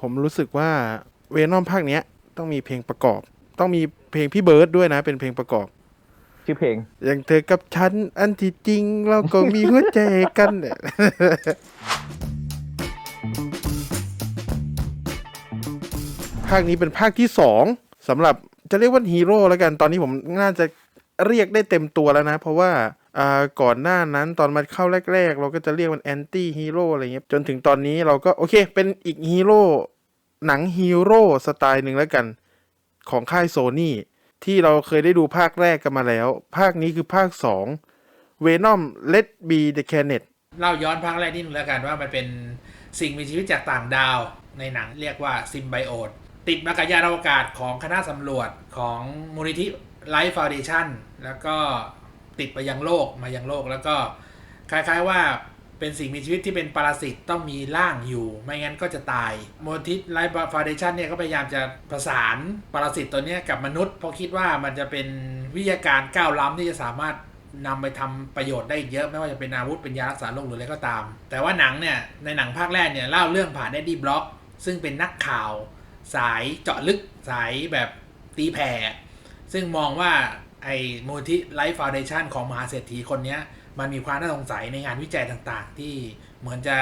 ผมรู้สึกว่าเวนอมภาคเนี้ย ต้องมีเพลงประกอบ ต้องมีเพลงพี่เบิร์ดด้วยนะ เป็นเพลงประกอบ ชื่อเพลง อย่างเธอกับฉันอันที่จริง เราก็มีหัวใจกันเนี่ยภาคนี้เป็นภาคที่สองสำหรับจะเรียกว่าฮีโร่แล้วกันตอนนี้ผมน่าจะเรียกได้เต็มตัวแล้วนะ เพราะว่า อ่าก่อนหน้านั้นตอนมาเข้าแรก ๆ เราก็จะเรียกมันแอนตี้ฮีโร่อะไรเงี้ยจนถึงตอนนี้เราก็โอเค เป็นอีกฮีโร่หนังฮีโร่สไตล์หนึ่งแล้วกัน ของค่ายโซนี่ที่เราเคยได้ดูภาคแรกกันมาแล้ว ภาคนี้คือภาคสองเวนอม Let Be the Canet เล่าย้อนภาคแรกนิดนึงแล้วกันว่ามันเป็นสิ่งมีชีวิตจากต่างดาวในหนังเรียกว่าซิมไบโอตติดมากับยานอวกาศของคณะสำรวจของมูลนิธิไลฟ์ฟาวเดชันแล้วก็ ติดไปยังโลกมายังโลก แล้วก็คล้ายๆว่าเป็นสิ่งมีชีวิตที่เป็นปรสิตต้องมีร่างอยู่ ไม่งั้นก็จะตายโมูลนิธิไลฟ์ฟาวเดชันเนี่ยก็พยายามจะประสานปรสิตตัวนี้กับมนุษย์ เพราะคิดว่ามันจะเป็นวิทยาการก้าวล้ำที่จะสามารถนำไปทำประโยชน์ได้เยอะไม่ว่าจะเป็นอาวุธเป็นยารักษาโรคหรืออะไรก็ตาม แต่ว่าหนังเนี่ยในหนังภาคแรกเนี่ยเล่าเรื่องผ่านเอ็ดดี้บล็อก ซึ่งเป็นนักข่าว สายเจาะลึกสายแบบตีแผ่ซึ่งมองว่า ไอ้มูลที่ไลฟ์ฟาวเดชันของมหาเศรษฐีคนนี้มันมีความน่าสงสัยในงานวิจัยต่างๆ ที่เหมือนจะ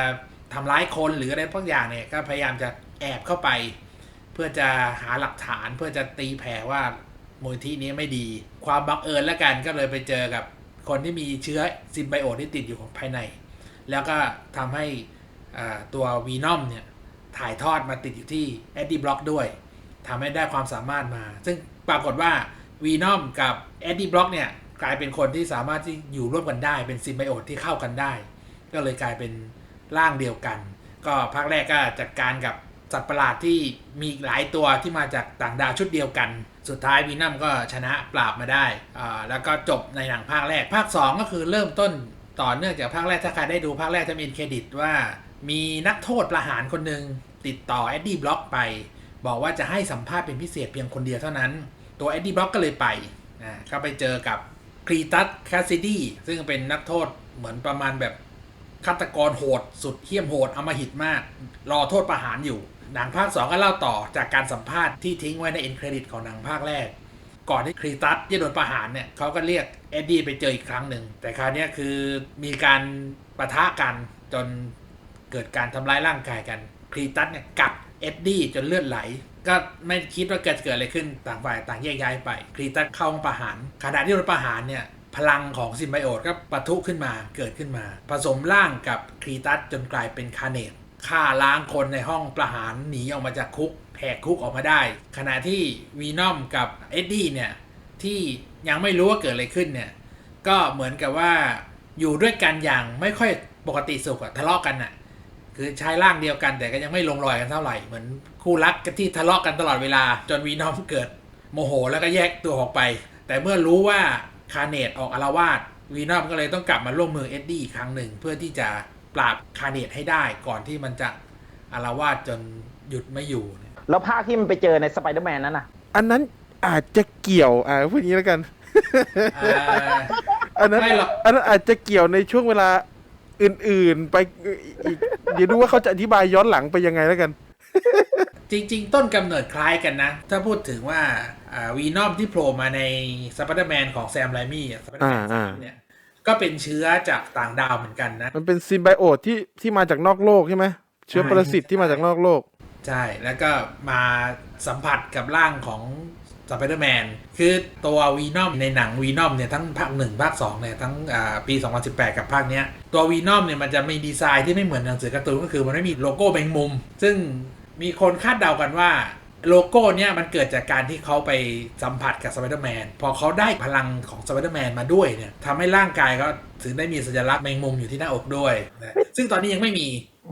ทำร้ายคนหรืออะไรพวกอย่างเนี่ยก็พยายามจะแอบเข้าไป เพื่อจะหาหลักฐานเพื่อจะตีแผ่ว่ามูลที่นี้ไม่ดี ความบังเอิญแล้วกันก็เลยไปเจอกับคนที่มีเชื้อซิมไบโอที่ติดอยู่ภายใน แล้วก็ทำให้ตัววีนอมเนี่ยถ่ายทอดมาติดอยู่ที่แอดดี้บล็อกด้วยทำให้ได้ความสามารถมา ซึ่งปรากฏว่า วีนอมกับแอดดี้บล็อกเนี่ยกลายเป็นคนที่สามารถที่อยู่ร่วมกันได้เป็นซิมไบโอตที่เข้ากันได้ ก็เลยกลายเป็นร่างเดียวกัน ก็ภาคแรกก็จัดการกับสัตว์ประหลาดที่มีหลายตัวที่มาจากต่างดาวชุดเดียวกัน สุดท้ายวีนัมก็ชนะปราบมาได้อ่าแล้วก็จบในหนังภาคแรก ภาค 2 ก็คือเริ่มต้นต่อเนื่องจากภาคแรกถ้าใครได้ดูภาคแรกจะมีเครดิตว่า มีนักโทษประหารคนหนึ่งติดต่อแอดดี้บล็อกไป บอกว่าจะให้สัมภาษณ์เป็นพิเศษเพียงคนเดียวเท่านั้น ตัวแอดดี้บล็อกก็เลยไปอ่าก็ไปเจอกับครีตัสแคสซิดี้ซึ่งเป็นนักโทษเหมือนประมาณแบบฆาตกรโหด สุดเหี้ยมโหดอมหิตมาก รอโทษประหารอยู่ หนังภาค 2 ก็เล่าต่อจากการสัมภาษณ์ที่ทิ้งไว้ในเอ็นเครดิตของหนังภาคแรก ก่อนที่ครีตัสจะโดนประหารเนี่ยเขาก็เรียกเอ็ดดี้ไปเจออีกครั้งหนึ่ง แต่คราวนี้คือมีการประทะกันจนเกิดการทำร้ายร่างกายกัน ครีตัสเนี่ยกัดเอ็ดดี้จนเลือดไหล ก็ไม่คิดว่าเกิดเกิดอะไรขึ้นต่างฝ่ายต่างแยกย้ายไปครีตัสเข้าห้องประหารขณะที่โดนประหารเนี่ยพลังของซิมไบโอตก็ปะทุขึ้นมาเกิดขึ้นมา ผสมร่างกับครีตัสจนกลายเป็นคาเนตฆ่าล้างคนในห้องประหารหนีออกมาจากคุกแหกคุกออกมาได้ ขณะที่วีนอมกับเอ็ดดี้เนี่ยที่ยังไม่รู้ว่าเกิดอะไรขึ้นเนี่ยก็เหมือนกับว่าอยู่ด้วยกันอย่างไม่ค่อยปกติสุขอะทะเลาะกันอะคือใช้ร่างเดียวกันแต่ก็ยังไม่ลงรอยกันเท่าไหร่เหมือน คู่รักกันที่ทะเลาะกันตลอดเวลา จนวีนอมเกิด โมโหแล้วก็แยกตัวออกไป แต่เมื่อรู้ว่าคาเนตออกอารวาสวีนอมก็เลยต้องกลับมาร่วมมือเอ็ดดี้อีกครั้งหนึ่งเพื่อที่จะปราบคาเนตให้ได้ก่อนที่มันจะอารวาสจนหยุดไม่อยู่ แล้วภาคที่มันไปเจอในสไปเดอร์แมนนั้นน่ะ อันนั้นอาจจะเกี่ยวอ่าพูดอย่างนี้แล้วกันอ่าอันนั้นไม่หรอก อันนั้นอาจจะเกี่ยวในช่วงเวลาอื่นๆ ไปอีกเดี๋ยวดูว่าเขาจะอธิบายย้อนหลังไปยังไงแล้วกัน จริง ๆ ต้นกำเนิดคล้ายกันนะ ถ้าพูดถึงว่าวีนอมที่โผล่มาในสไปเดอร์แมนของแซมไรมี่สไปเดอร์แมนอ่าเนี่ยก็เป็นเชื้อจากต่างดาวเหมือนกันนะ มันเป็นซิมไบโอตที่ที่มาจากนอกโลกใช่ไหมเชื้อปรสิตที่มาจากนอกโลก ใช่ แล้วก็มาสัมผัสกับร่างของสไปเดอร์แมนคือตัววีนอมในหนังวีนอมเนี่ยทั้งภาคหนึ่งภาค2เนี่ยทั้งอ่าปี 2018 กับภาคเนี้ยตัววีนอมเนี่ยมันจะมีดีไซน์ที่ไม่เหมือนหนังสือการ์ตูนก็คือมันไม่มีโลโก้แมงมุม ซึ่ง มีคนคาดเดากันว่าโลโก้เนี่ยมันเกิดจากการที่เขาไปสัมผัสกับสไปเดอร์แมนพอเขาได้พลังของสไปเดอร์แมนมาด้วยเนี่ยทำให้ร่างกายเขาถึงได้มีสัญลักษณ์แมงมุมอยู่ที่หน้าอกด้วยนะซึ่งตอนนี้ยังไม่มี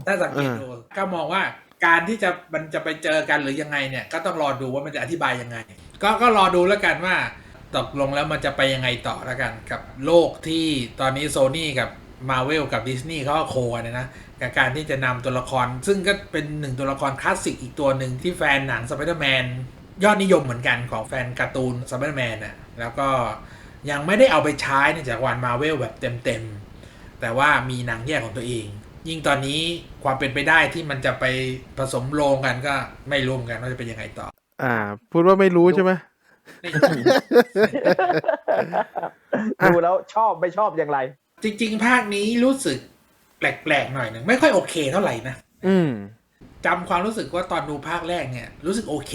ถ้าสังเกตดูก็มองว่าการที่จะมันจะไปเจอกันหรือยังไงเนี่ยก็ต้องรอดูว่ามันจะอธิบายยังไง ก็ก็รอดูแล้วกันว่าตกลงแล้วมันจะไปยังไงต่อแล้วกัน กับโลกที่ตอนนี้โซนี่กับมาเวลกับดิสนีย์เขาโคกันนะ กับการที่จะนำตัวละคร ซึ่งก็เป็นหนึ่งตัวละครคลาสสิกอีกตัวหนึ่งที่แฟนหนังสไปเดอร์แมนยอดนิยมเหมือนกันของแฟนการ์ตูนสไปเดอร์แมนน่ะแล้วก็ยังไม่ได้เอาไปใช้ในจักรวาลมาเวลแบบเต็มๆ แต่ว่ามีหนังแยกของตัวเอง ยิ่งตอนนี้ความเป็นไปได้ที่มันจะไปผสมโรงกันก็ไม่รู้เหมือนกันว่าจะเป็นยังไงต่อ อ่า พูดว่าไม่รู้ใช่ไหมอะดูแล้วชอบไม่ชอบอย่างไร จริง ๆ ภาคนี้รู้สึก แปลกๆหน่อยหนึ่งไม่ค่อยโอเคเท่าไหร่นะอืมจำความรู้สึกว่าตอนดูภาคแรกเนี่ย รู้สึกโอเค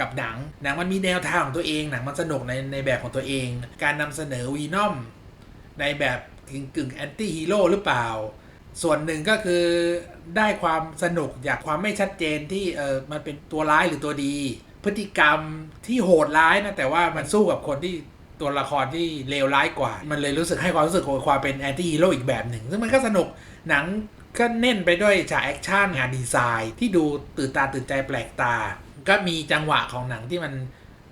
กับหนัง หนังมันมีแนวทางของตัวเอง หนังมันสนุกในในแบบของตัวเอง การนำเสนอวีนอมในแบบกึ่งกึ่งแอนตี้ฮีโร่หรือเปล่า ส่วนหนึ่งก็คือได้ความสนุกจากความไม่ชัดเจนที่เออมันเป็นตัวร้ายหรือตัวดี พฤติกรรมที่โหดร้ายนะแต่ว่ามันสู้กับคนที่ตัวละครที่เลวร้ายกว่า มันเลยรู้สึกให้ความรู้สึกของความเป็นแอนตี้ฮีโร่อีกแบบหนึ่ง ซึ่งมันก็สนุก หนังก็เน้นไปด้วยฉากแอคชั่นงานดีไซน์ที่ดูตื่นตาตื่นใจแปลกตา ก็มีจังหวะของหนังที่มัน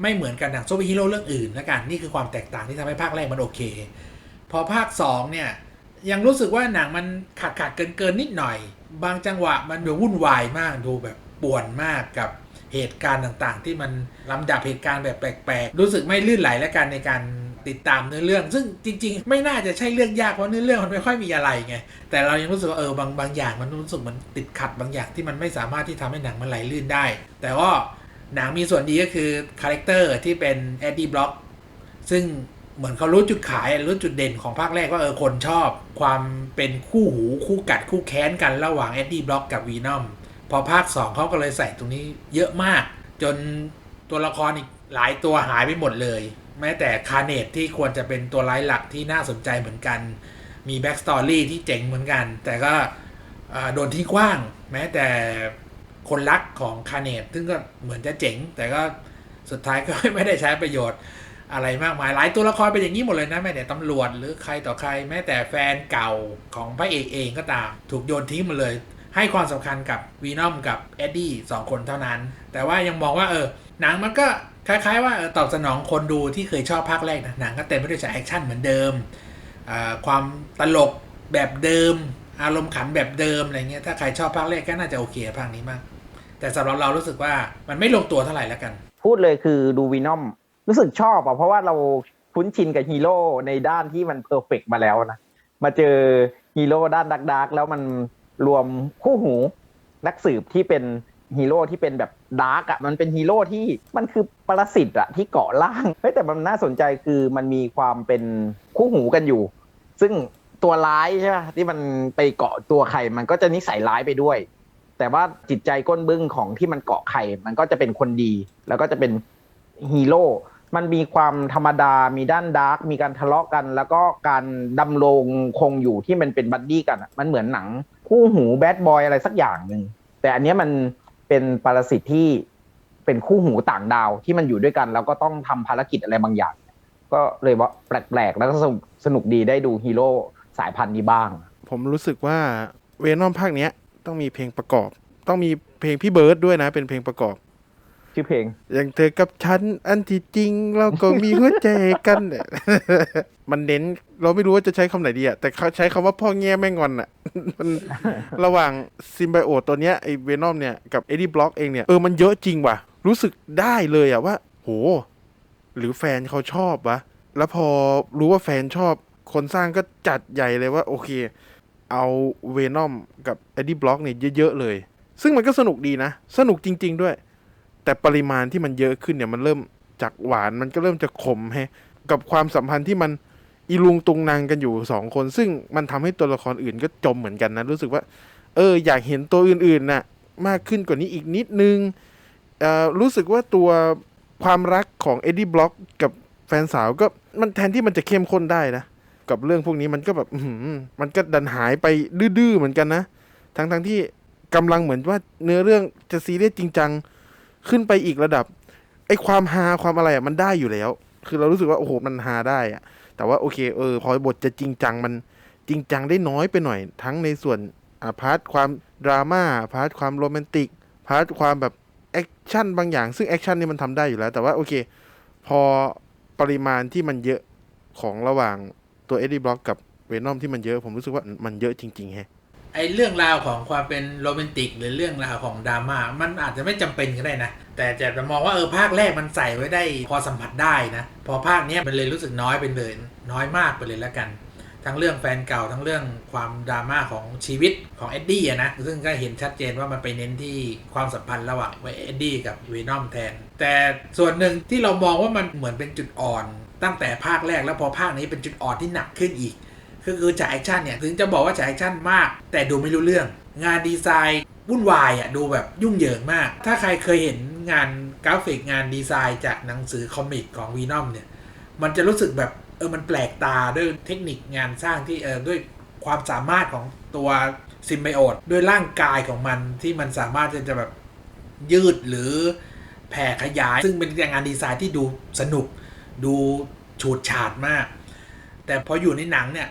ไม่เหมือนกับหนังซูเปอร์ฮีโร่เรื่องอื่นละกันนี่คือความแตกต่างที่ทำให้ภาคแรกมันโอเค พอภาค 2 เนี่ย ยังรู้สึกว่าหนังมันขาดขาดเกินเกินๆนิดหน่อย บางจังหวะมันดูวุ่นวายมากดูแบบป่วนมากกับเหตุการณ์ต่างๆ ที่มันลำดับเหตุการณ์แบบแปลกๆ รู้สึกไม่ลื่นไหลและกันในการ ติดตามเนื้อเรื่อง ซึ่งจริง ๆ ไม่น่าจะใช่เรื่องยากเพราะเนื้อเรื่องมันไม่ค่อยมีอะไรไงแต่เรายังรู้สึกว่าเออบางบางอย่างมันรู้สึกมันติดขัดบางอย่างที่มันไม่สามารถที่ทำให้หนังมันไหลลื่นได้ แต่ว่าหนังมีส่วนดีก็คือคาแรคเตอร์ที่เป็นแอดดี้บล็อกซึ่งเหมือนเขารู้จุดขายรู้จุดเด่นของภาคแรกว่าเออคนชอบ ความเป็นคู่หูคู่กัดคู่แค้นกันระหว่างแอดดี้บล็อกกับวีนอมพอภาค 2เขาก็เลยใส่ตรงนี้เยอะมาก จนตัวละครอีกหลายตัวหายไปหมดเลย แม้แต่คาเนตที่ควรจะเป็นตัวร้ายหลักที่น่าสนใจเหมือนกัน มีแบ็กสตอรี่ที่เจ๋งเหมือนกัน แต่ก็โดนทิ้งกว้าง แม้แต่คนรักของคาเนตซึ่งก็เหมือนจะเจ๋ง แต่ก็สุดท้ายก็ไม่ได้ใช้ประโยชน์อะไรมากมายหลายตัวละครเป็นอย่างนี้หมดเลยนะแม้แต่ตำรวจหรือใครต่อใคร แม้แต่แฟนเก่าของพระเอกเองก็ตาม ถูกโยนทิ้งหมดเลย ให้ความสำคัญกับวีนอมกับเอ็ดดี้สองคนเท่านั้น แต่ว่ายังมองว่าเออหนังมันก็ คล้ายๆว่าเออตอบสนองคนดูที่เคยชอบภาคแรกนะหนังก็เต็มไปด้วยฉากแอคชั่นเหมือนเดิม ความตลกแบบเดิม อารมณ์ขันแบบเดิมอะไรเงี้ยถ้าใครชอบภาคแรกก็น่าจะโอเคภาคนี้มาก แต่สำหรับเรารู้สึกว่ามันไม่ลงตัวเท่าไหร่แล้วกัน พูดเลยคือดูวีนอมรู้สึกชอบอะเพราะว่าเราคุ้นชินกับฮีโร่ในด้านที่มันเพอร์เฟกมาแล้วนะมาเจอฮีโร่ด้านดักดักแล้วมันรวมคู่หูนักสืบที่เป็น ฮีโร่ที่เป็นแบบดาร์กอะมันเป็นฮีโร่ที่มันคือปรสิตอะที่เกาะล่างเฮ้ยแต่มันน่าสนใจคือมันมีความเป็นคู่หูกันอยู่ ซึ่งตัวร้ายใช่ไหมที่มันไปเกาะตัวใครมันก็จะนิสัยร้ายไปด้วย แต่ว่าจิตใจก้นบึ้งของที่มันเกาะไข่มันก็จะเป็นคนดี แล้วก็จะเป็นฮีโร่มันมีความธรรมดา มีด้านดาร์ก มีการทะเลาะกัน แล้วก็การดำรงคงอยู่ที่มันเป็นบัดดี้กัน มันเหมือนหนังคู่หูแบดบอยอะไรสักอย่างหนึ่ง แต่อันนี้มัน เป็นปรสิตที่เป็นคู่หูต่างดาวที่มันอยู่ด้วยกัน แล้วก็ต้องทำภารกิจอะไรบางอย่าง ก็เลยว่าแปลกๆ แล้วก็สนุกสนุกดีได้ดูฮีโร่สายพันธุ์นี้บ้าง ผมรู้สึกว่าเวนอมภาคเนี้ยต้องมีเพลงประกอบ ต้องมีเพลงพี่เบิร์ดด้วยนะ เป็นเพลงประกอบ ชื่อเพลง อย่างเธอกับฉันอันที่จริง เราก็มีหัวใจกันเนี่ยมันเน้นเราไม่รู้ว่าจะใช้คำไหนดีอะแต่เขาใช้คำว่าพ่อแง่แม่งอนอะมันระหว่างซิมไบโอตัวเนี้ยไอเวนอมเนี่ยกับเอ็ดดี้บล็อกเองเนี่ยเออมันเยอะจริงว่ะ รู้สึกได้เลยอะว่า โห หรือแฟนเขาชอบวะ แล้วพอรู้ว่าแฟนชอบ คนสร้างก็จัดใหญ่เลยว่า โอเค เอาเวนอมกับเอ็ดดี้บล็อกเนี่ยเยอะๆเลย ซึ่งมันก็สนุกดีนะ สนุกจริง ๆ ด้วย แต่ปริมาณที่มันเยอะขึ้นเนี่ยมันเริ่มจากหวานมันก็เริ่มจะขมฮะกับความสัมพันธ์ที่มันอีลุงตุงนางกันอยู่สองคน ซึ่งมันทำให้ตัวละครอื่นก็จมเหมือนกันนะรู้สึกว่า เออ อยากเห็นตัวอื่นๆน่ะมากขึ้นกว่านี้อีกนิดนึงเอ่อรู้สึกว่าตัวความรักของเอ็ดดี้บล็อกกับแฟนสาวก็มันแทนที่มันจะเข้มข้นได้นะ กับเรื่องพวกนี้มันก็แบบมันก็ดันหายไปดื้อๆเหมือนกันนะ ทั้งๆที่กำลังเหมือนว่าเนื้อเรื่องจะซีเรียสจริงจัง ขึ้นไปอีกระดับไอ้ความฮาความอะไรอะมันได้อยู่แล้ว คือเรารู้สึกว่าโอ้โหมันฮาได้อะ แต่ว่าโอเคเออพอบทจะจริงจังมันจริงจังได้น้อยไปหน่อย ทั้งในส่วนอาพาร์ทความดราม่าพาร์ทความโรแมนติกพาร์ทความแบบแอคชั่นบางอย่าง ซึ่งแอคชั่นนี่มันทำได้อยู่แล้ว แต่ว่าโอเค พอปริมาณที่มันเยอะของระหว่างตัวเอ็ดดี้บล็อกกับเวนอมที่มันเยอะ ผมรู้สึกว่ามันเยอะจริงๆแฮะ ไอ้เรื่องราวของความเป็นโรแมนติก หรือเรื่องราวของดราม่ามันอาจจะไม่จำเป็นก็ได้นะ แต่จะมองว่าเออภาคแรกมันใส่ไว้ได้ พอสัมผัสได้นะ พอภาคนี้มันเลยรู้สึกน้อยไปเลย น้อยมากไปเลยแล้วกัน ทั้งเรื่องแฟนเก่าทั้งเรื่องความดราม่าของชีวิตของเอ็ดดี้นะซึ่งก็เห็นชัดเจนว่ามันไปเน้นที่ความสัมพันธ์ระหว่างเอ็ดดี้กับเวนอมแทน แต่ส่วนหนึ่งที่เรามองว่ามันเหมือนเป็นจุดอ่อน ตั้งแต่ภาคแรกแล้วพอภาคนี้เป็นจุดอ่อนที่หนักขึ้นอีก คือคือฉากแอคชั่นเนี่ยถึงจะบอกว่าฉากแอคชั่นมาก แต่ดูไม่รู้เรื่อง งานดีไซน์วุ่นวายอะดูแบบยุ่งเหยิงมาก ถ้าใครเคยเห็นงานกราฟิกงานดีไซน์จากหนังสือคอมิกของวีนอมเนี่ยมันจะรู้สึกแบบเออมันแปลกตาด้วยเทคนิคงานสร้างที่เออด้วยความสามารถของตัวซิมไบโอตด้วยร่างกายของมันที่มันสามารถจะจะแบบยืดหรือแผ่ขยาย ซึ่งเป็นงานดีไซน์ที่ดูสนุกดูฉูดฉาดมาก แต่พออยู่ในหนังเนี่ย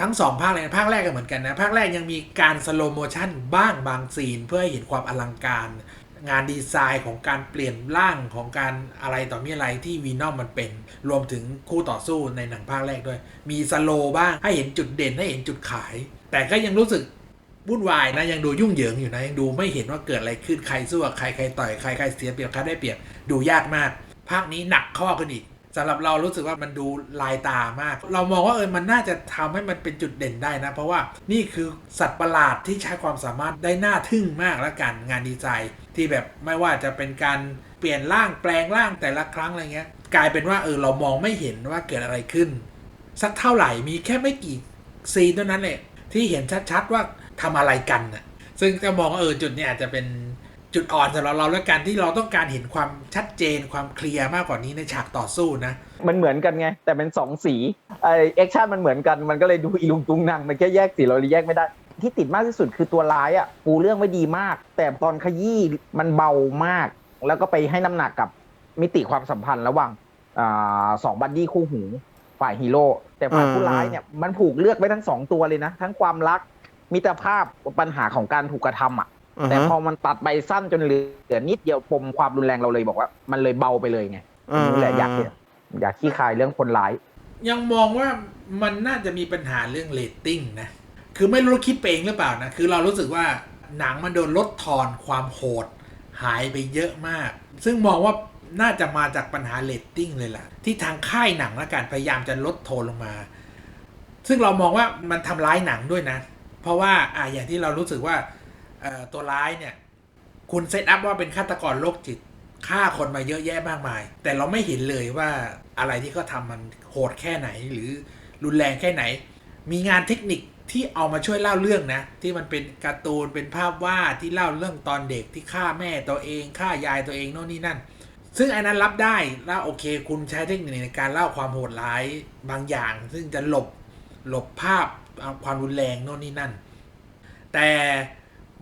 ทั้งสองภาคเลยนะภาคแรกก็เหมือนกันนะ ภาคแรกยังมีการสโลโมชันบ้างบางซีน เพื่อให้เห็นความอลังการ งานดีไซน์ของการเปลี่ยนร่างของการอะไรต่อมีอะไรที่วีนอมมันเป็น รวมถึงคู่ต่อสู้ในหนังภาคแรกด้วย มีสโลบ้างให้เห็นจุดเด่นให้เห็นจุดขาย แต่ก็ยังรู้สึกวุ่นวายนะยังดูยุ่งเหยิงอยู่นะยังดูไม่เห็นว่าเกิดอะไรขึ้นใครสู้กับใครใครต่อยใครใครเสียเปรียบใครได้เปรียบดูยากมาก ภาคนี้หนักข้อขึ้นอีก สำหรับเรารู้สึกว่ามันดูลายตามาก เรามองว่าเออมันน่าจะทำให้มันเป็นจุดเด่นได้นะ เพราะว่านี่คือสัตว์ประหลาดที่ใช้ความสามารถได้น่าทึ่งมากแล้วกันงานดีไซน์ที่แบบไม่ว่าจะเป็นการเปลี่ยนร่างแปลงร่างแต่ละครั้งอะไรเงี้ย กลายเป็นว่าเออเรามองไม่เห็นว่าเกิดอะไรขึ้น สักเท่าไหร่มีแค่ไม่กี่ซีนเท่านั้นแหละที่เห็นชัดๆว่าทำอะไรกันน่ะซึ่งจะมองเออจุดเนี้อาจจะเป็น จุดอ่อนสำหรับเราแล้วกันที่เราต้องการเห็นความชัดเจนความเคลียร์มากกว่านี้ในฉากต่อสู้นะ มันเหมือนกันไง แต่เป็นสองสีไอแอคชั่นมันเหมือนกันมันก็เลยดูอีลุงตุงนางมันแค่แยกสีเราเลยแยกไม่ได้ที่ติดมากที่สุดคือตัวร้ายอะปูเรื่องไว้ดีมาก แต่ตอนขยี้มันเบามาก แล้วก็ไปให้น้ำหนักกับมิติความสัมพันธ์ระหว่างอ่าสองบัดดี้คู่หูฝ่ายฮีโร่แต่ฝ่ายผู้ร้ายเนี่ยมันผูกเลือกไว้ทั้งสองตัวเลยนะ ทั้งความรักมิตรภาพปัญหาของการถูกกระทำอะอ่า แต่ฮะพอมันตัดใบสั้นจนเหลือนิดเดียวปมความรุนแรงเราเลยบอกว่า มันเลยเบาไปเลยไงอ่านี่แหละอยากเนี่ยอยากขี้คายเรื่องคนร้าย ยังมองว่ามันน่าจะมีปัญหาเรื่องเรตติ้งนะคือไม่รู้คิดไปเองหรือเปล่านะคือเรารู้สึกว่าหนังมันโดนลดทอนความโหดหายไปเยอะมาก ซึ่งมองว่าน่าจะมาจากปัญหาเรตติ้งเลยล่ะ ที่ทางค่ายหนังและการพยายามจะลดโทนลงมา ซึ่งเรามองว่ามันทำร้ายหนังด้วยนะ เพราะว่าอ่าอย่างที่เรารู้สึกว่าเอ่อ ตัวร้ายเนี่ย คุณเซตอัพว่าเป็นฆาตกรโรคจิตฆ่าคนมาเยอะแยะมากมาย แต่เราไม่เห็นเลยว่าอะไรที่เขาทำมันโหดแค่ไหน หรือรุนแรงแค่ไหน มีงานเทคนิคที่เอามาช่วยเล่าเรื่องนะ ที่มันเป็นการ์ตูนเป็นภาพวาดที่เล่าเรื่องตอนเด็กที่ฆ่าแม่ตัวเองฆ่ายายตัวเองโน่นนี่นั่น ซึ่งไอันนั้นรับได้แล้วโอเค คุณใช้เทคนิคในการเล่าความโหดร้ายบางอย่าง ซึ่งจะหลบหลบภาพความรุนแรงโน่นนี่นั่น แต่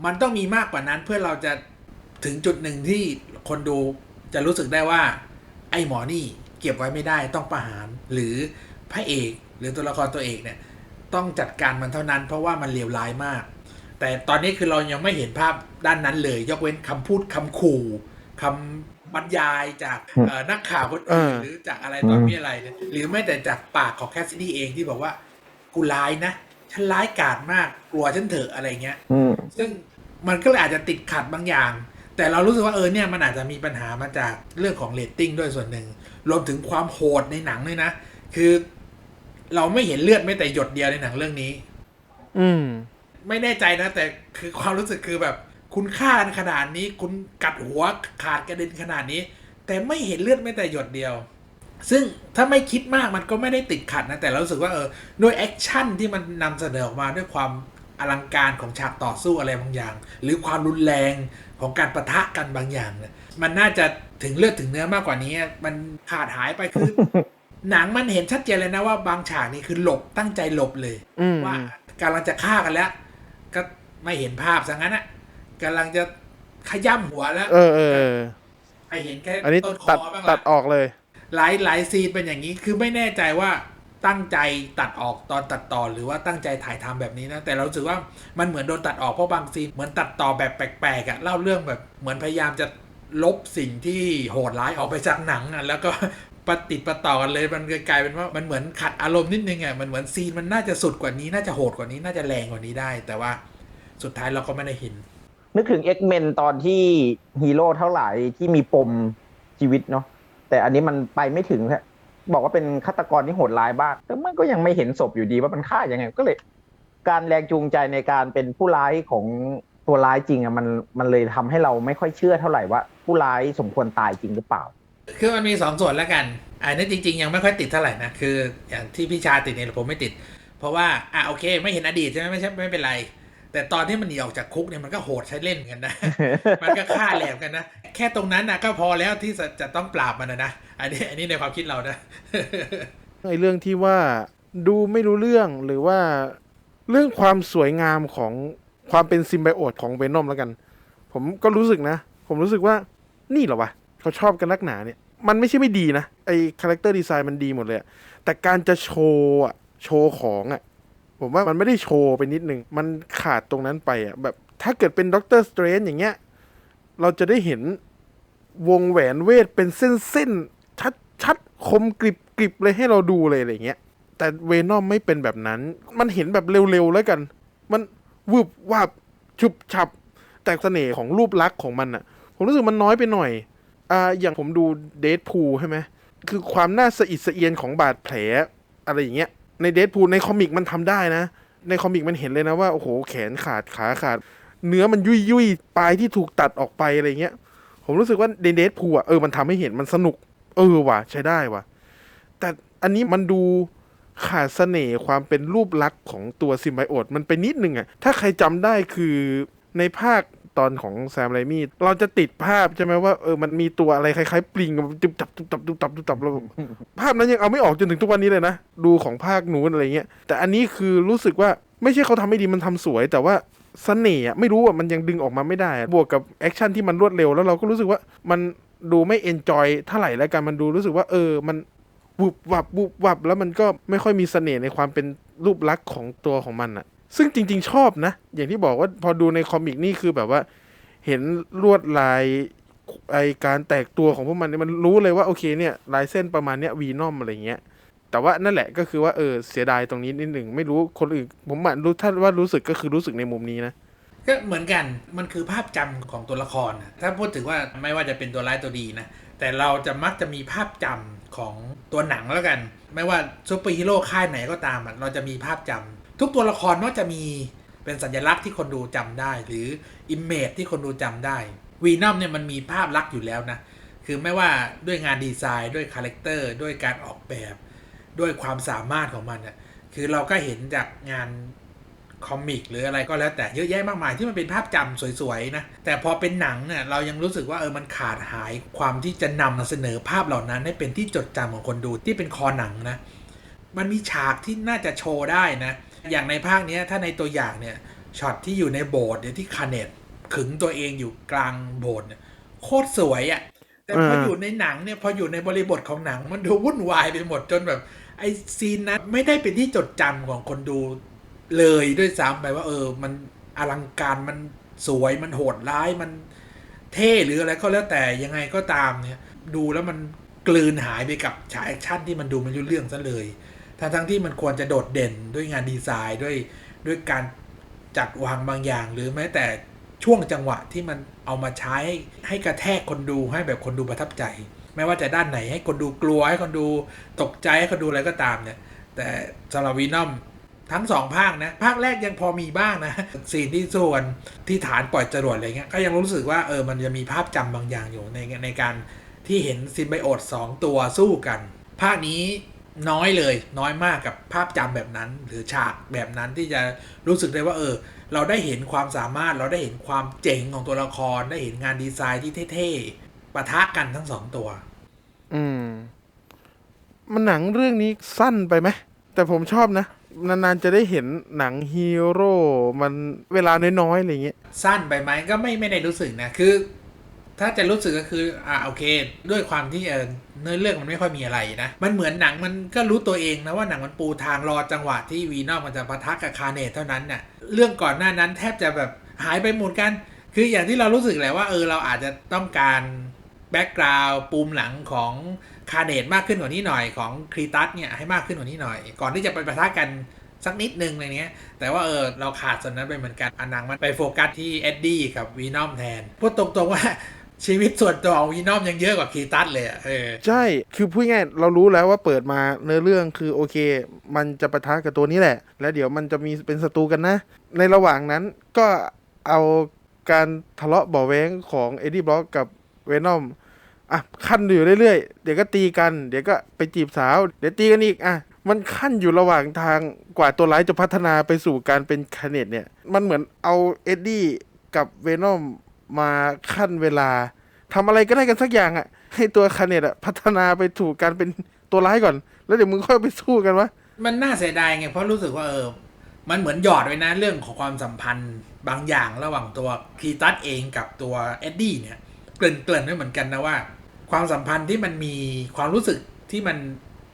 มันต้องมีมากกว่านั้นเพื่อเราจะถึงจุดหนึ่งที่คนดูจะรู้สึกได้ว่า ไอ้หมอนี่เก็บไว้ไม่ได้ต้องประหาร หรือพระเอกหรือตัวละครตัวเอกเนี่ย ต้องจัดการมันเท่านั้น เพราะว่ามันเลวร้ายมาก แต่ตอนนี้คือเรายังไม่เห็นภาพด้านนั้นเลย ยกเว้นคำพูดคำขู่คำบรรยายจากเอ่อนักข่าวคนอื่นเออหรือจากอะไรต่อมีอะไรเนี่ยหรือแม้แต่จากปากของแคสซิดี้เองที่บอกว่ากูร้ายนะ ฉันร้ายกาจมากกลัวฉันเถอะอะไรเงี้ยอืมซึ่งมันก็เลยอาจจะติดขัดบางอย่าง แต่เรารู้สึกว่าเออเนี่ยมันอาจจะมีปัญหามาจากเรื่องของเรตติ้งด้วยส่วนหนึ่งรวมถึงความโหดในหนังด้วยนะ คือ เราไม่เห็นเลือดไม่แต่หยดเดียวในหนังเรื่องนี้ อืม ไม่แน่ใจนะ แต่คือความรู้สึกคือแบบ คุณฆ่ากันขนาดนี้ คุณกัดหัวขาดกระเด็นขนาดนี้ แต่ไม่เห็นเลือดไม่แต่หยดเดียว ซึ่งถ้าไม่คิดมากมันก็ไม่ได้ติดขัดนะ แต่เรารู้สึกว่าเออด้วยแอคชั่นที่มันนำเสนอออกมาด้วยความอลังการของฉากต่อสู้อะไรบางอย่าง หรือความรุนแรงของการประทะกันบางอย่างเนี่ยมันน่าจะถึงเลือดถึงเนื้อมากกว่านี้ มันขาดหายไปคือหนังมันเห็นชัดเจนเลยนะว่าบางฉากนี่คือหลบตั้งใจหลบเลยอืมว่ากำลังจะฆ่ากันแล้ว ก็ไม่เห็นภาพซะงั้นอะกำลังจะขย้ำหัวแล้ว เออเออเออให้เห็นแค่อันนี้ต้นคตัดอบ้างตัละดออกเลย หลายหลายซีนเป็นอย่างนี้คือไม่แน่ใจว่าตั้งใจตัดออกตอนตัดต่อหรือว่าตั้งใจถ่ายทำแบบนี้นะ แต่เราสึกว่ามันเหมือนโดนตัดออกเพราะบางซีนเหมือนตัดต่อแบบแปลกๆอะเล่าเรื่องแบบเหมือนพยายามจะลบสิ่งที่โหดร้ายออกไปจากหนังอะแล้วก็ปะติดประต่อกันเลยมันกลายเป็นว่ามันเหมือนขัดอารมณ์นิดนึงอะมันเหมือนซีนมันน่าจะสุดกว่านี้น่าจะโหดกว่านี้น่าจะแรงกว่านี้ได้ แต่ว่าสุดท้ายเราก็ไม่ได้เห็น นึกถึง X-Men ตอนที่ฮีโร่เท่าไหร่ที่มีปมชีวิตเนาะ แต่อันนี้มันไปไม่ถึงฮะบอกว่าเป็นฆาตกรที่โหดร้ายบ้างแต่มันก็ยังไม่เห็นศพอยู่ดีว่ามันฆ่ายังไง ก็เลย การแรงจูงใจในการเป็นผู้ร้ายของตัวร้ายจริงอะมันมันเลยทำให้เราไม่ค่อยเชื่อเท่าไหร่ว่า ผู้ร้ายสมควรตายจริงหรือเปล่า คือมันมีสองส่วนแล้วกันอันนี้จริง ๆ ยังไม่ค่อยติดเท่าไหร่นะคืออย่างที่พี่ชาติดเนี่ยผมไม่ติด เพราะว่าอะโอเค ไม่เห็นอดีตใช่ไหมไม่ใช่ไม่เป็นไร แต่ตอนที่มันหนีออกจากคุกเนี่ยมันก็โหดใช้เล่นเหมือนกันนะ มันก็ฆ่าแหลมกันนะ แค่ตรงนั้นนะก็พอแล้วที่จะจะต้องปราบมันนะนะ อันนี้อันนี้ในความคิดเรานะไอ้เรื่องที่ว่าดูไม่รู้เรื่องหรือว่าเรื่องความสวยงามของความเป็นซิมไบโอตของเวนอมแล้วกัน ผมก็รู้สึกนะ ผมรู้สึกว่านี่เหรอวะเขาชอบกันนักหนาเนี่ย มันไม่ใช่ไม่ดีนะ ไอ้คาแรคเตอร์ดีไซน์มันดีหมดเลยอะแต่การจะโชว์อะโชว์ของอะ ผมว่ามันไม่ได้โชว์ไปนิดนึง มันขาดตรงนั้นไปอะแบบถ้าเกิดเป็นด็อกเตอร์สเตรนอย่างเงี้ย เราจะได้เห็นวงแหวนเวทเป็นเส้นๆชัดชัดคมกริบกริบเลยให้เราดูเลยอะไรเงี้ย แต่เวนอมไม่เป็นแบบนั้น มันเห็นแบบเร็วๆแล้วกัน มันวืบวาบฉุบฉับ แต่เสน่ห์ของรูปลักษณ์ของมันอะผมรู้สึกมันน้อยไปหน่อย อ่า อย่างผมดูเด p พูใช่ไหม คือความน่าสะอิดสะเอียนของบาดแผลอะไรอย่างเงี้ย ในเด p พูในคอมิกมันทำได้นะ ในคอมิกมันเห็นเลยนะว่า โอ้โห แขนขาดขาขาด เนื้อมันยุยยุยปลายที่ถูกตัดออกไปอะไรเงี้ย ผมรู้สึกว่าในเด p พูอะเออมันทำให้เห็นมันสนุก เออว่ะใช้ได้ว่ะ แต่อันนี้มันดูขาดเสน่ห์ความเป็นรูปลักษณ์ของตัวซิมไบโอตมันไปนิดนึงอะถ้าใครจำได้คือในภาค ตอนของแซมไรมี่เราจะติดภาพใช่ไหมว่าเออมันมีตัวอะไรคล้ายๆปลิงมันจุบจับจุบจับจุบจับจุบจับแล้วภาพนั้นยังเอาไม่ออกจนถึงทุกวันนี้เลยนะดูของภาคนู้นอะไรเงี้ยแต่อันนี้คือรู้สึกว่าไม่ใช่เขาทำไม่ดีมันทำสวย แต่ว่าเสน่ห์ไม่รู้ว่ามันยังดึงออกมาไม่ได้ บวกกับแอคชั่นที่มันรวดเร็วแล้วเราก็รู้สึกว่ามันดูไม่เอนจอยเท่าไหร่แล้วกันมันดูรู้สึกว่าเออมันวุบวับวุบวับแล้วมันก็ไม่ค่อยมีเสน่ห์ในความเป็นรูปลักษณ์ของตัวของมันอะ ซึ่งจริง ๆ ชอบนะ อย่างที่บอกว่าพอดูในคอมิกนี่คือแบบว่า เห็นลวดลายไอการแตกตัวของพวกมันมันรู้เลยว่าโอเคเนี่ยลายเส้นประมาณเนี้ยวีนอมอะไรเงี้ย แต่ว่านั่นแหละก็คือว่าเออเสียดายตรงนี้นิดหนึ่งไม่รู้คนอื่นผมอะรู้ถ้าว่ารู้สึกก็คือรู้สึกในมุมนี้นะก็เหมือนกันมันคือภาพจำของตัวละคร ถ้าพูดถึงว่าไม่ว่าจะเป็นตัวร้ายตัวดีนะ แต่เราจะมักจะมีภาพจำของตัวหนังแล้วกัน ไม่ว่าซูเปอร์ฮีโร่ค่ายไหนก็ตามเราจะมีภาพจำ ทุกตัวละครนอกจะมีเป็นสัญลักษณ์ที่คนดูจำได้ หรืออิมเมจที่คนดูจำได้วีนัมเนี่ยมันมีภาพลักษณ์อยู่แล้วนะ คือไม่ว่าด้วยงานดีไซน์ด้วยคาแรคเตอร์ด้วยการออกแบบ ด้วยความสามารถของมันอะคือเราก็เห็นจากงานคอมิกหรืออะไรก็แล้วแต่เยอะแยะมากมายที่มันเป็นภาพจำสวยๆนะ แต่พอเป็นหนังเนี่ยเรายังรู้สึกว่าเออมันขาดหายความที่จะนำเสนอภาพเหล่านั้น ให้เป็นที่จดจำของคนดูที่เป็นคอหนังนะ มันมีฉากที่น่าจะโชว์ได้นะ อย่างในภาคเนี้ยถ้าในตัวอย่างเนี่ยช็อตที่อยู่ในโบสถ์เนี่ยที่คาเนตขึงตัวเองอยู่กลางโบสถ์เนี่ยโคตรสวยอะ่ะแต่พอเออออยู่ในหนังเนี่ยพออยู่ในบริบทของหนัง มันดูวุ่นวายไปหมดจนแบบ ไอซีนนั้นไม่ได้เป็นที่จดจำของคนดูเลยด้วยซ้ำไปว่า เออ มันอลังการมันสวยมันโหดร้ายมันเท่หรืออะไรก็แล้วแต่ยังไงก็ตามเนี่ย ดูแล้วมันกลืนหายไปกับฉากแอคชั่นที่มันดูไม่รู้เรื่องซะเลย ทั้งทั้งๆที่มันควรจะโดดเด่นด้วยงานดีไซน์ด้วยด้วยการจัดวางบางอย่าง หรือแม้แต่ช่วงจังหวะที่มันเอามาใช้ให้กระแทกคนดูให้แบบคนดูประทับใจ ไม่ว่าจะด้านไหนให้คนดูกลัวให้คนดูตกใจให้คนดูอะไรก็ตามเนี่ย แต่สำหรับวีนอมทั้งสองภาคนะ ภาคแรกยังพอมีบ้างนะซีนที่ส่วนที่ฐานปล่อยจรวดอะไรเงี้ยก็ยังรู้สึกว่าเออมันจะมีภาพจำบางอย่างอยู่ในในการที่เห็นซิมไบโอตสองตัวสู้กัน ภาคนี้ น้อยเลย น้อยมากกับภาพจำแบบนั้น หรือฉากแบบนั้นที่จะรู้สึกได้ว่า เออ เราได้เห็นความสามารถเราได้เห็นความเจ๋งของตัวละคร ได้เห็นงานดีไซน์ที่เท่ๆปะทะกันทั้งสองตัว อืม มันหนังเรื่องนี้สั้นไปไหมแต่ผมชอบนะ นานๆจะได้เห็นหนังฮีโร่มันเวลาน้อยๆอะไรเงี้ยสั้นไปไหมก็ไม่ไม่ได้รู้สึกนะคือ ถ้าจะรู้สึกก็คืออ่าโอเค ด้วยความที่เออเนื้อเรื่องมันไม่ค่อยมีอะไรนะ มันเหมือนหนังมันก็รู้ตัวเองนะว่าหนังมันปูทางรอจังหวะที่วีนอมมันจะปะทะกับคาเนตเท่านั้นน่ะเรื่องก่อนหน้านั้นแทบจะแบบหายไปหมดกัน คืออย่างที่เรารู้สึกแหละว่าเออเราอาจจะต้องการแบ็กกราวด์ปูมหลังของคาเนตมากขึ้นกว่านี้หน่อยของครีตัสเนี่ยให้มากขึ้นกว่านี้หน่อย ก่อนที่จะไปปะทะกันสักนิดนึงอะไรเนี้ย แต่ว่าเออเราขาดส่วนนั้นไปเหมือนกันอันนังมันไปโฟกัสที่เอ็ดดี้กับวีนอมแทน พูดตรงๆว่า ชีวิตส่วนตัวของวีนอมยังเยอะกว่าคีตัสเลยอะเออใช่ คือพูดง่ายเรารู้แล้วว่าเปิดมาเนื้อเรื่องคือโอเค มันจะปะทะกับตัวนี้แหละ แล้วเดี๋ยวมันจะมีเป็นศัตรูกันนะ ในระหว่างนั้นก็เอาการทะเลาะเบาะแว้งของเอ็ดดี้บล็อกกับเวนอมอะขั้นอยู่เรื่อยๆ เดี๋ยวก็ตีกัน เดี๋ยวก็ไปจีบสาว เดี๋ยวตีกันอีกอะมันขั้นอยู่ระหว่างทางกว่าตัวร้ายจะพัฒนาไปสู่การเป็นคาเนตเนี่ย มันเหมือนเอาเอ็ดดี้กับเวนอม มาขั้นเวลาทำอะไรก็ได้กันสักอย่างอะให้ตัวคาเนตอะพัฒนาไปถูกการเป็นตัวร้ายก่อน แล้วเดี๋ยวมึงค่อยไปสู้กันวะมันน่าเสียดายไงเพราะรู้สึกว่าเออมันเหมือนหยอดไว้นะเรื่องของความสัมพันธ์บางอย่างระหว่างตัวคีตัสเองกับตัวเอ็ดดี้เนี่ยเกริ่นเกริ่นไว้เหมือนกันนะว่า ความสัมพันธ์ที่มันมีความรู้สึกที่มัน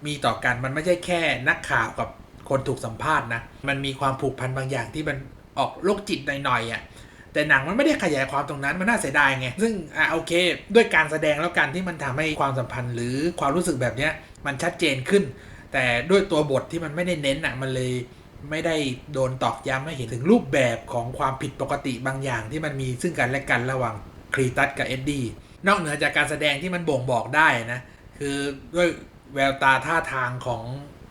มีต่อกันมันไม่ใช่แค่นักข่าวกับคนถูกสัมภาษณ์นะ มันมีความผูกพันบางอย่างที่มันออกโรคจิตหน่อยๆอะ แต่หนังมันไม่ได้ขยายความตรงนั้นมันน่าเสียดายไง ซึ่งอะโอเค ด้วยการแสดงแล้วกันที่มันทำให้ความสัมพันธ์ หรือความรู้สึกแบบเนี้ยมันชัดเจนขึ้น แต่ด้วยตัวบทที่มันไม่ได้เน้นอะมันเลยไม่ได้โดนตอกย้ำให้เห็นถึงรูปแบบของความผิดปกติบางอย่างที่มันมีซึ่งกันและกันระหว่างครีตัสกับเอ็ดดี้นอกเหนือจากการแสดงที่มันบ่งบอกได้นะคือด้วยแววตาท่าทางของ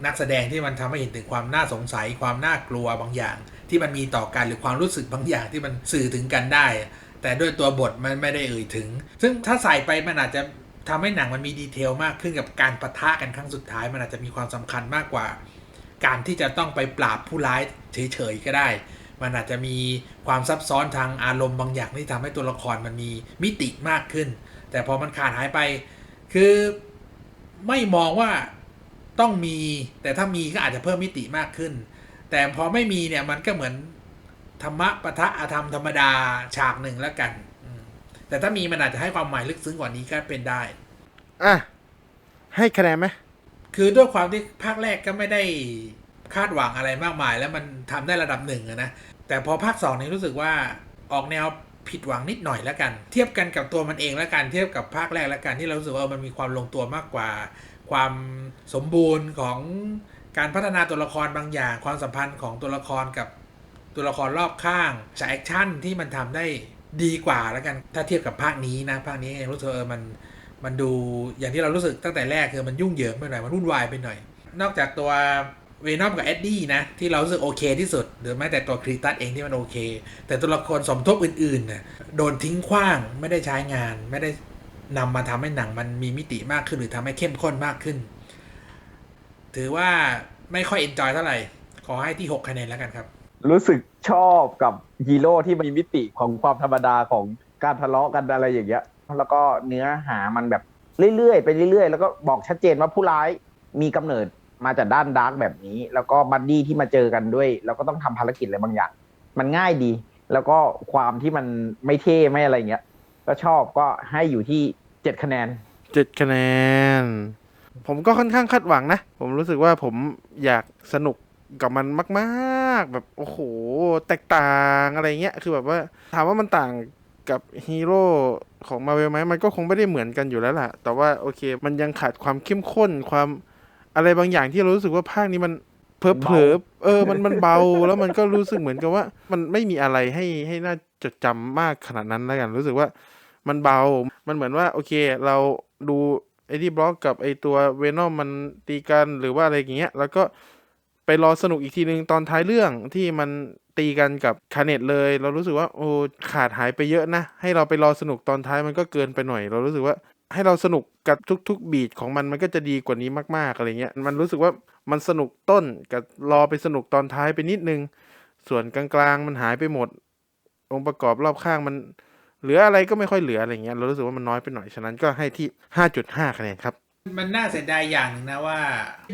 นักแสดงที่มันทำให้เห็นถึงความน่าสงสัยความน่ากลัวบางอย่าง ที่มันมีต่อกันหรือความรู้สึกบางอย่างที่มันสื่อถึงกันได้ แต่ด้วยตัวบทมันไม่ได้เอ่ยถึง ซึ่งถ้าใส่ไปมันอาจจะทำให้หนังมันมีดีเทลมากขึ้นกับการปะทะกันครั้งสุดท้าย มันอาจจะมีความสำคัญมากกว่า การที่จะต้องไปปราบผู้ร้ายเฉยๆก็ได้ มันอาจจะมีความซับซ้อนทางอารมณ์บางอย่างที่ทำให้ตัวละครมันมีมิติมากขึ้น แต่พอมันขาดหายไป คือไม่มองว่าต้องมี แต่ถ้ามีก็อาจจะเพิ่มมิติมากขึ้น แต่พอไม่มีเนี่ยมันก็เหมือนธรรมะปะทะอาธรรมธรรมดาฉากหนึ่งแล้วกันอืมแต่ถ้ามีมันอาจจะให้ความหมายลึกซึ้งกว่านี้ก็เป็นได้ อะ ให้คะแนนไหม คือด้วยความที่ภาคแรกก็ไม่ได้คาดหวังอะไรมากมาย แล้วมันทำได้ระดับหนึ่งอะนะ แต่พอภาคสองนี่รู้สึกว่าออกแนวผิดหวังนิดหน่อยแล้วกัน เทียบกันกับตัวมันเองแล้วกัน เทียบกับภาคแรกแล้วกันที่เรารู้สึกว่ามันมีความลงตัวมากกว่า ความสมบูรณ์ของ การพัฒนาตัวละครบางอย่าง ความสัมพันธ์ของตัวละครกับตัวละครรอบข้างฉากแอคชั่นที่มันทำได้ดีกว่าแล้วกันถ้าเทียบกับภาคนี้นะภาคนี้เองรู้สึกเออมันมันดูอย่างที่เรารู้สึกตั้งแต่แรกคือมันยุ่งเหยิงไปหน่อยมันวุ่นวายไปหน่อย นอกจากตัวเวนอมกับเอ็ดดี้นะ ที่เรารู้สึกโอเคที่สุด หรือแม้แต่ตัวครีตัสเองที่มันโอเค แต่ตัวละครสมทบอื่นๆน่ะโดนทิ้งขว้างไม่ได้ใช้งาน ไม่ได้นำมาทำให้หนังมันมีมิติมากขึ้นหรือทำให้เข้มข้นมากขึ้น ถือว่าไม่ค่อยเอนจอยเท่าไหร่ ขอให้ที่ 6 คะแนนแล้วกันครับ รู้สึกชอบกับฮีโร่ที่มีมิติของความธรรมดาของการทะเลาะกันอะไรอย่างเงี้ย แล้วก็เนื้อหามันแบบเรื่อยๆไปเรื่อยๆ แล้วก็บอกชัดเจนว่าผู้ร้ายมีกำเนิดมาจากด้านดาร์กแบบนี้ แล้วก็บัดดี้ที่มาเจอกันด้วย แล้วก็ต้องทำภารกิจอะไรบางอย่าง มันง่ายดี แล้วก็ความที่มันไม่เท่ไม่อะไรเงี้ย ก็ชอบก็ให้อยู่ที่เจ็ดคะแนนเจ็ดคะแนน ผมก็ค่อนข้างคาดหวังนะ ผมรู้สึกว่าผมอยากสนุกกับมันมาก ๆ แบบโอ้โห แตกต่างอะไรเงี้ย คือแบบว่าถามว่ามันต่างกับฮีโร่ของมาเวลไหมมันก็คงไม่ได้เหมือนกันอยู่แล้วล่ะ แต่ว่าโอเค มันยังขาดความเข้มข้นความอะไรบางอย่างที่เรารู้สึกว่าภาคนี้มันเพลอเพลอๆเออ มันมันเบา แล้วมันก็รู้สึกเหมือนกับว่า มันไม่มีอะไรให้ให้น่าจดจำมากขนาดนั้นแล้วกัน รู้สึกว่ามันเบา มันเหมือนว่า โอเค เราดู ไอ้ที่บล็อกกับไอ้ตัวเวนอมมันตีกันหรือว่าอะไรอย่างเงี้ย แล้วก็ไปรอสนุกอีกทีนึงตอนท้ายเรื่องที่มันตีกันกับคาเนตเลย เรารู้สึกว่าโอ้ขาดหายไปเยอะนะ ให้เราไปรอสนุกตอนท้ายมันก็เกินไปหน่อย เรารู้สึกว่าให้เราสนุกกับทุกๆ บีทของมันมันก็จะดีกว่านี้มากๆอะไรเงี้ยมันรู้สึกว่ามันสนุกต้นกับรอไปสนุกตอนท้ายไปนิดนึง ส่วนกลางๆมันหายไปหมด องค์ประกอบรอบข้างมัน เหลืออะไรก็ไม่ค่อยเหลืออะไรเงี้ยเรารู้สึกว่ามันน้อยไปหน่อยฉะนั้นก็ให้ที่ 5.5คะแนนครับมันน่าเสียดายอย่างหนึ่งนะว่า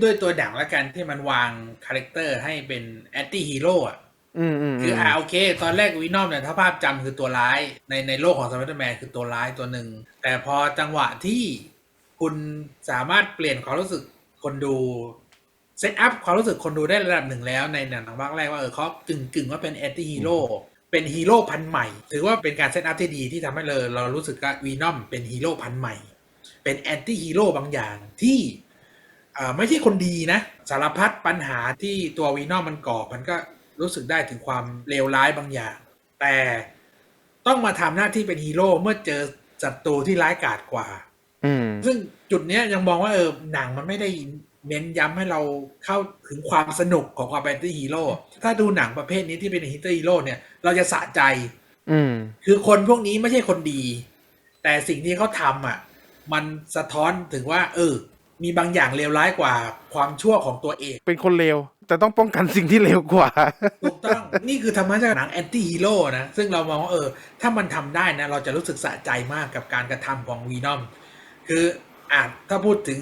ด้วยตัวดังละกันที่มันวางคาแรคเตอร์ให้เป็นแอนตี้ฮีโร่อะอืมอืมคืออ่าโอเค ตอนแรกวินอมเนี่ยถ้าภาพจำคือตัวร้ายในในโลกของสไปเดอร์แมนคือตัวร้ายตัวหนึ่ง แต่พอจังหวะที่คุณสามารถเปลี่ยนความรู้สึกคนดูเซตอัพความรู้สึกคนดูได้ระดับหนึ่งแล้วในหนังภาคแรกว่าเออเขากึ่งกึ่งๆว่าเป็นแอนตี้ฮีโร่ เป็นฮีโร่พันธุ์ใหม่ ถือว่าเป็นการเซตอัพที่ดีที่ทำให้เราเรารู้สึกว่าวีนอมเป็นฮีโร่พันธุ์ใหม่ เป็นแอนตี้ฮีโร่บางอย่างที่เอ่อไม่ใช่คนดีนะ สารพัดปัญหาที่ตัววีนอมมันก่อมันก็รู้สึกได้ถึงความเลวร้ายบางอย่าง แต่ต้องมาทำหน้าที่เป็นฮีโร่เมื่อเจอศัตรูที่ร้ายกาจกว่าอืมซึ่งจุดเนี้ยยังมองว่าเออหนังมันไม่ได้ เน้นย้ำให้เราเข้าถึงความสนุกของความเป็นฮีโร่ถ้าดูหนังประเภทนี้ที่เป็นฮีโร่เนี่ย เราจะสะใจ อืม คือคนพวกนี้ไม่ใช่คนดี แต่สิ่งที่เขาทำอะ มันสะท้อนถึงว่า เออ มีบางอย่างเลวร้ายกว่าความชั่วของตัวเอง เป็นคนเลวแต่ต้องป้องกันสิ่งที่เลวกว่าถูกต้อง นี่คือธรรมะจากหนังแอนตี้ฮีโร่นะ ซึ่งเรามองว่าเออ ถ้ามันทำได้นะ เราจะรู้สึกสะใจมากกับการกระทำของวีนอม คืออะถ้าพูดถึง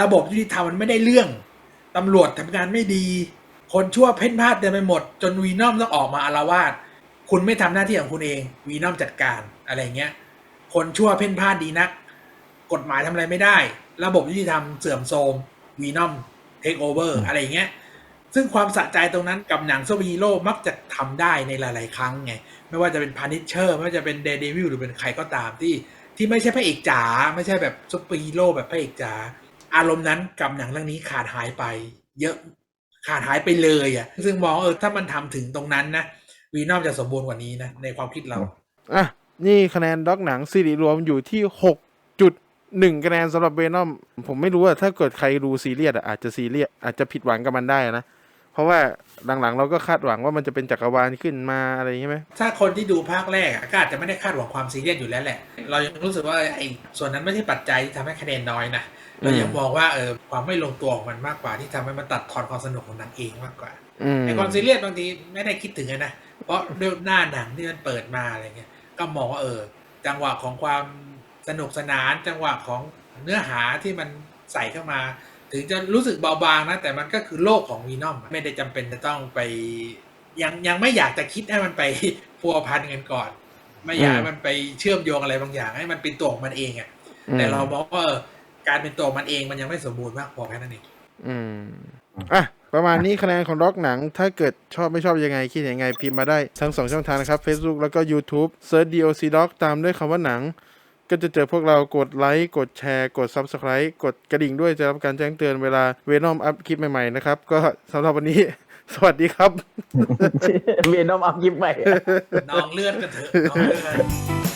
ระบบยุติธรรมมันไม่ได้เรื่องตำรวจทำงานไม่ดี คนชั่วเพ่นพลาดเต็มไปหมด จนวีนอมต้องออกมาอารวาสคุณไม่ทำหน้าที่ของคุณเอง วีนอมจัดการอะไรเงี้ย คนชั่วเพ่นพลาดดีนัก กฎหมายทำอะไรไม่ได้ ระบบยุติธรรมเสื่อมโทรมวีนอมเทคโอเวอร์อะไรเงี้ยซึ่งความสะใจตรงนั้นกับหนังซูเปอร์ฮีโร่มักจะทำได้ในหลาย ๆ ครั้งไง ไม่ว่าจะเป็นพานิชเชอร์ไม่ว่าจะเป็นเด d ดวิลหรือเป็นใครก็ตามที่ที่ไม่ใช่พระเอกจ๋าไม่ใช่แบบซูเปอร์ฮีโร่แบบพระเอกจ๋า อารมณ์นั้นกับหนังเรื่องนี้ขาดหายไป เยอะขาดหายไปเลยอะ ซึ่งมองเออถ้ามันทำถึงตรงนั้นนะวีนอมจะสมบูรณ์กว่านี้นะ ในความคิดเราอะนี่คะแนนด็อกหนังซีรีส์รวมอยู่ที่หกจุดหนึ่งคะแนนสำหรับเวนอมผมไม่รู้ว่าถ้าเกิดใครดูซีเรียสอะอาจจะซีเรียสอาจจะผิดหวังกับมันได้นะเพราะว่าหลังๆ เราก็คาดหวังว่ามันจะเป็นจักรวาลขึ้นมาอะไรอย่างงี้ไหมถ้าคนที่ดูภาคแรกอะก็อาจจะไม่ได้คาดหวังความซีเรียสอยู่แล้วแหละ เรายังรู้สึกว่าไอ้ส่วนนั้นไม่ใช่ปัจจัยที่ทำให้คะแนนน้อยนะ เรายังมองว่าเออความไม่ลงตัวของมันมากกว่าที่ทำให้มันตัดทอนความสนุกของหนังเองมากกว่าอืมไอ้ความซีเรียสบางทีไม่ได้คิดถึงอะนะเพราะด้วยหน้าหนังที่มันเปิดมาอะไรเงี้ยก็มองว่าเออ จังหวะของความสนุกสนาน จังหวะของเนื้อหาที่มันใส่เข้ามา ถึงจะรู้สึกเบาบางนะแต่มันก็คือโลกของวีนอมไม่ได้จำเป็นจะต้องไป ยังยังไม่อยากจะคิดให้มันไปพัวพันกันก่อน ไม่อยากให้มันไปเชื่อมโยงอะไรบางอย่าง ให้มันเป็นตัวของมันเองอะแต่เรามองว่าเออ การเป็นตัวมันเองมันยังไม่สมบูรณ์มากพอแค่นั้นเองอืมอะประมาณนี้คะแนนของด็อกหนัง ถ้าเกิดชอบไม่ชอบยังไง คิดยังไงพิมพ์มาได้ทั้งสองช่องทางนะครับ Facebook แล้วก็ YouTube Search DOC Doc ตามด้วยคำว่าหนัง ก็จะเจอพวกเรากดไลค์กดแชร์กด Subscribe กดกระดิ่งด้วยจะรับการแจ้งเตือนเวลาเวนอมอัพคลิปใหม่ๆนะครับ ก็สำหรับวันนี้ สวัสดีครับ เวนอมอัพยิปใหม่ น้องเลือดกันเถอะน้องเลือด